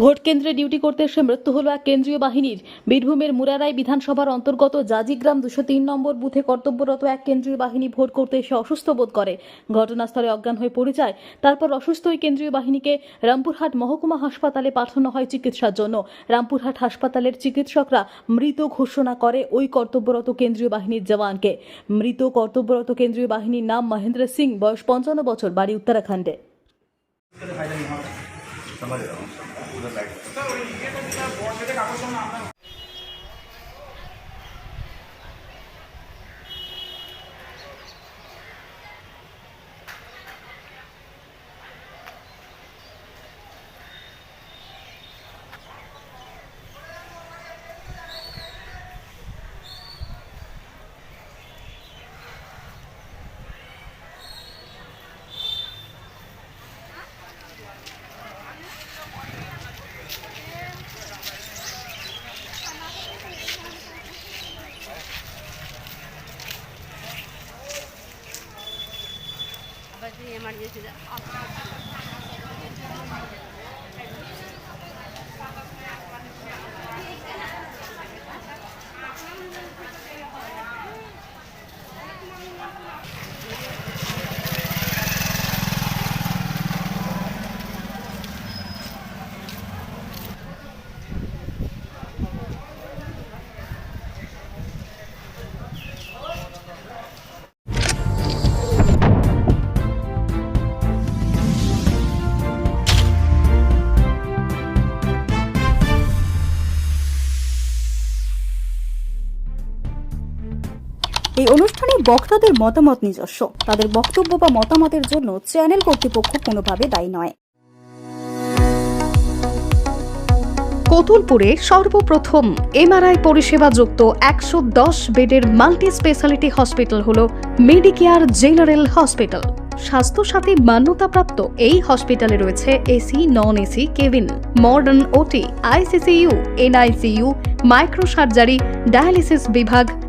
Vote কেন্দ্রে duty করতে এসে মৃত্যু হলো এক কেন্দ্রীয় বাহিনীর। বীরভূমের মুরারাই বিধানসভার অন্তর্গত জাজিগ্রাম দুশো তিন নম্বর বুথে কর্তব্যরত এক কেন্দ্রীয় বাহিনী ভোট করতে এসে অসুস্থ বোধ করে। ঘটনাস্থলে অজ্ঞান হয়ে পড়ে যায়। তারপর অসুস্থ ওই কেন্দ্রীয় বাহিনীকে রামপুরহাট মহকুমা হাসপাতালে পাঠানো হয় চিকিৎসার জন্য। রামপুরহাট হাসপাতালের চিকিৎসকরা মৃত ঘোষণা করে ওই কর্তব্যরত কেন্দ্রীয় বাহিনীর জওয়ানকে। মৃত কর্তব্যরত কেন্দ্রীয় বাহিনীর নাম মহেন্দ্র সিং, বয়স পঞ্চান্ন বছর, বাড়ি উত্তরাখণ্ডে। আবার ఎమర్జెన్సీ এই অনুষ্ঠানে বক্তাদের মতামত নিজস্ব। তাদের বক্তব্য বা মতামতের জন্য চ্যানেল কর্তৃপক্ষ কোনোভাবে দায়ী নয়। কতুলপুরে সর্বপ্রথম এমআরআই পরিষেবা যুক্ত একশো দশ বেডের মাল্টি স্পেশালিটি হসপিটাল হল মেডিকেয়ার জেনারেল হসপিটাল। স্বাস্থ্যসাথী মান্যতাপ্রাপ্ত এই হসপিটালে রয়েছে AC non AC cabin, modern OT, ICCU micro surgery dialysis বিভাগ